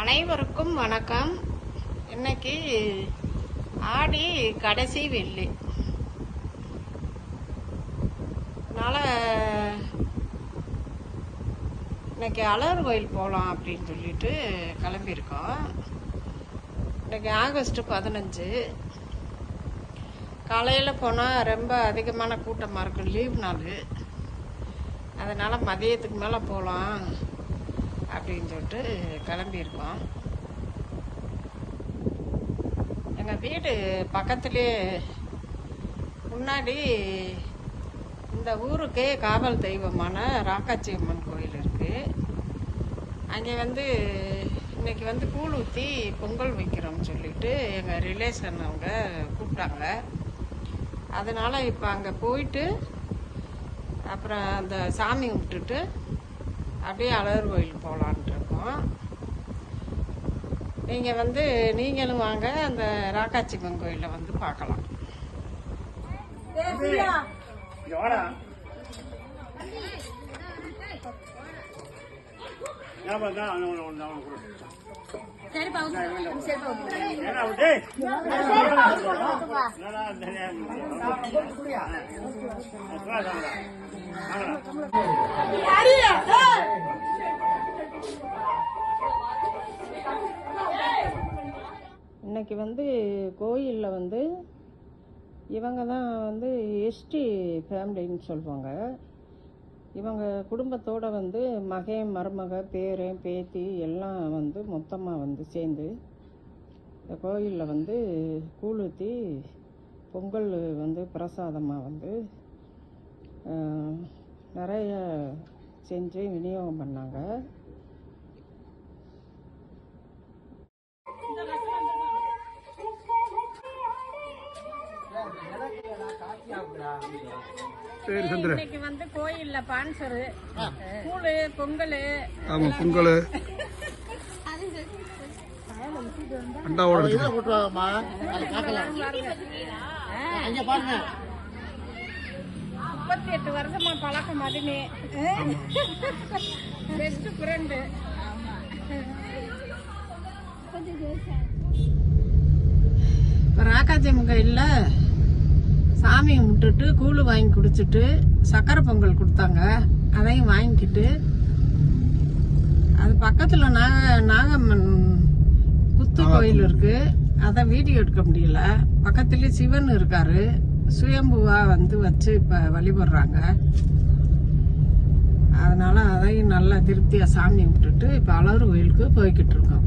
அனைவருக்கும் வணக்கம். இன்னைக்கு ஆடி கடைசி வெள்ளி. அதனால் இன்னைக்கு அழகர் கோயில் போகலாம் அப்படின்னு சொல்லிட்டு கிளம்பியிருக்கோம். இன்னைக்கு ஆகஸ்ட் பதினஞ்சு. காலையில் போனால் ரொம்ப அதிகமான கூட்டமாக இருக்கும். லீவ் நாள். அதனால் மதியத்துக்கு மேலே போகலாம் அப்படின்னு சொல்லிட்டு கிளம்பியிருக்கோம் எங்கள் வீடு பக்கத்துலேயே முன்னாடி இந்த ஊருக்கே காவல் தெய்வமான ராக்காச்சி அம்மன் கோயில் இருக்குது அங்கே வந்து இன்னைக்கு வந்து கூழ் ஊற்றி பொங்கல் வைக்கிறோம்னு சொல்லிட்டு எங்கள் ரிலேஷன் அவங்க கூப்பிட்டாங்க. அதனால் இப்போ அங்கே போயிட்டு அப்புறம் அந்த சாமி கும்பிட்டுட்டு அப்படியே அழகர் கோயிலுக்கு போகலான்ட்டு இருக்கோம் நீங்கள் வந்து நீங்களும் வாங்க அந்த ராக்காச்சிம்மன் கோயிலில் வந்து பார்க்கலாம். எவாடா இன்னைக்கு வந்து கோயிலில் வந்து இவங்க தான் வந்து எஸ்டி ஃபேமிலின்னு சொல்லுவாங்க இவங்க குடும்பத்தோட வந்து மகன் மருமக பேரன் பேத்தி எல்லாம் வந்து மொத்தமாக வந்து சேர்ந்து இந்த கோயிலில் வந்து கூழ் ஊற்றி பொங்கல் வந்து பிரசாதமாக வந்து நிறைய செஞ்சு விநியோகம் பண்ணாங்க. சரி சந்திர. இன்னைக்கு வந்து கோயில்ல பான்சரு கூழு பொங்கல் ஆமா பொங்கல். அண்டாவோட எடுத்துக்க முப்பத்தி எட்டு வருஷமா பழக்கம் அதுமே. பெஸ்ட் ஃப்ரெண்டு இப்போ ராக்காஜம் கோயிலில் சாமி கும்பிட்டுட்டு கூழ் வாங்கி குடிச்சிட்டு சக்கரை பொங்கல் கொடுத்தாங்க. அதையும் வாங்கிக்கிட்டு அது பக்கத்தில் நாக நாகம்மன் புத்து கோயில் இருக்கு. அதை வீடியோ எடுக்க முடியல. பக்கத்துலேயே சிவன் இருக்காரு. சுயம்புவா வந்து வச்சு இப்போ வழிபடுறாங்க. அதனால அதையும் நல்லா திருப்தியாக சாமி கும்பிட்டுட்டு இப்போ அழகு கோயிலுக்கு போய்கிட்டு இருக்கோம்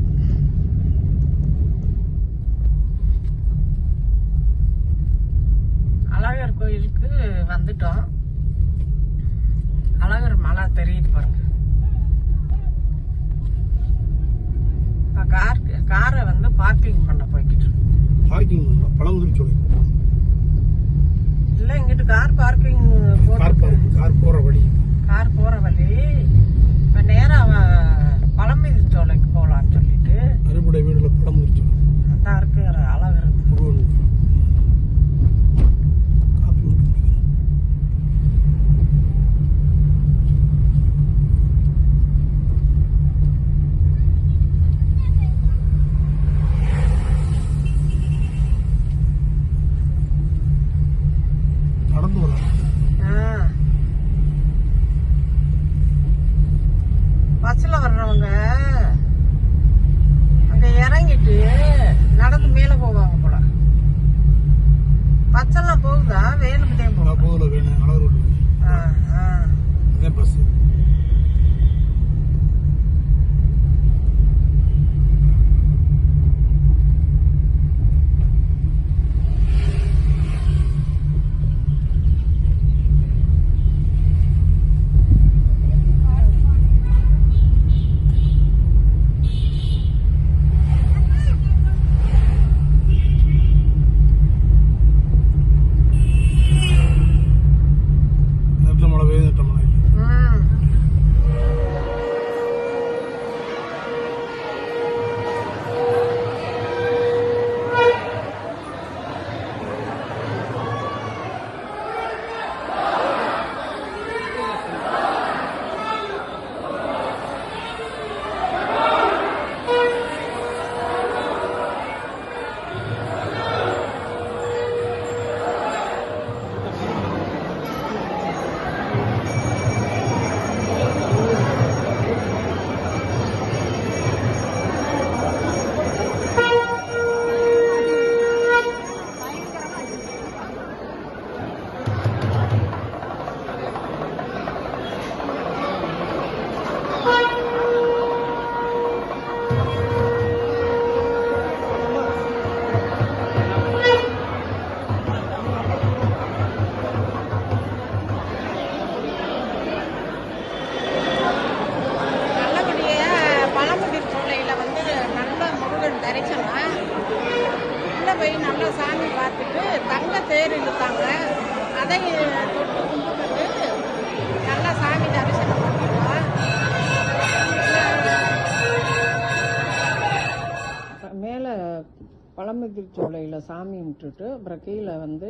அழகர் கோயிலுக்கு வந்துட்டோம். அழகர் மலை தெரியுது பாருங்க. இப்போ கார் காரை வந்து பார்க்கிங் பண்ண போய்கிட்டு பார்க்கிங் பழமுதிர் சோலை இல்லை இங்கிட்டு கார் பார்க்கிங் கார் போற வழி. கார் போற வழி. இப்போ நேராக பழம்பீதி சோலைக்கு போகலான்னு சொல்லிட்டு. அறுபடை வீடுல பழமுதிர் சோலை. இறங்கிட்டு நடந்து மேலே போவாங்க போல. பஸ்ஸெல்லாம் போகுதா? வேணுக்கிட்டே போகும் போகல வேணும் அதான் பஸ் பழமுதிர் சாமி விட்டுட்டு அப்புறம் கீழே வந்து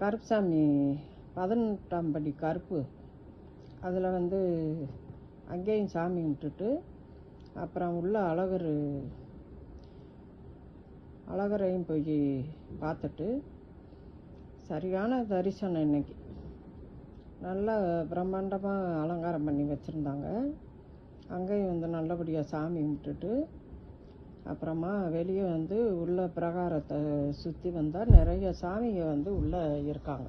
கருப்புசாமி பதினெட்டாம் படி கருப்பு. அதில் வந்து அங்கேயும் சாமி விட்டுட்டு அப்புறம் உள்ள அழகர் அழகரையும் போய் பார்த்துட்டு சரியான தரிசனம் இன்னைக்கு. நல்லா பிரம்மாண்டமாக அலங்காரம் பண்ணி வச்சுருந்தாங்க. அங்கேயும் வந்து நல்லபடியாக சாமி கும்பிட்டுட்டு அப்புறமா வெளியே வந்து உள்ள பிரகாரத்தை சுற்றி வந்தால் நிறைய சாமிங்க வந்து உள்ளே இருக்காங்க.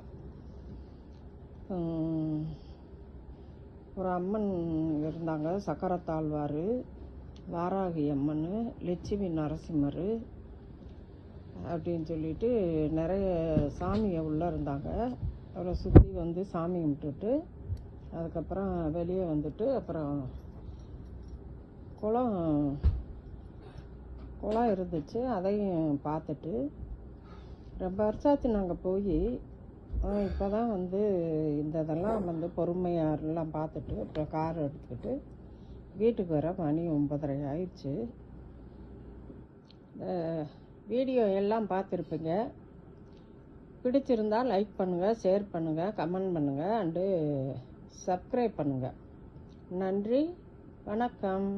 ஒரு அம்மன் இருந்தாங்க சக்கரத்தாழ்வார் வாராகி அம்மன் லட்சுமி நரசிம்மர் அப்படின்னு சொல்லிட்டு நிறைய சாமிங்க உள்ளே இருந்தாங்க. அவரை சுற்றி வந்து சாமி கும்பிட்டுட்டு அதுக்கப்புறம் வெளியே வந்துட்டு அப்புறம் குளம் குளம் இருந்துச்சு. அதையும் பார்த்துட்டு ரொம்ப வருஷாச்சு நாங்கள் போய். இப்போ தான் வந்து இந்த இதெல்லாம் வந்து பொறுமையாரெல்லாம் பார்த்துட்டு அப்புறம் கார் எடுத்துக்கிட்டு வீட்டுக்கு வர மணி ஒம்பதரை ஆயிடுச்சு. இந்த வீடியோ எல்லாம் பார்த்துருப்பீங்க. பிடிச்சிருந்தால் லைக் பண்ணுங்கள் ஷேர் பண்ணுங்கள் கமெண்ட் பண்ணுங்கள் அண்டு சப்ஸ்கிரைப் பண்ணுங்கள் நன்றி வணக்கம்.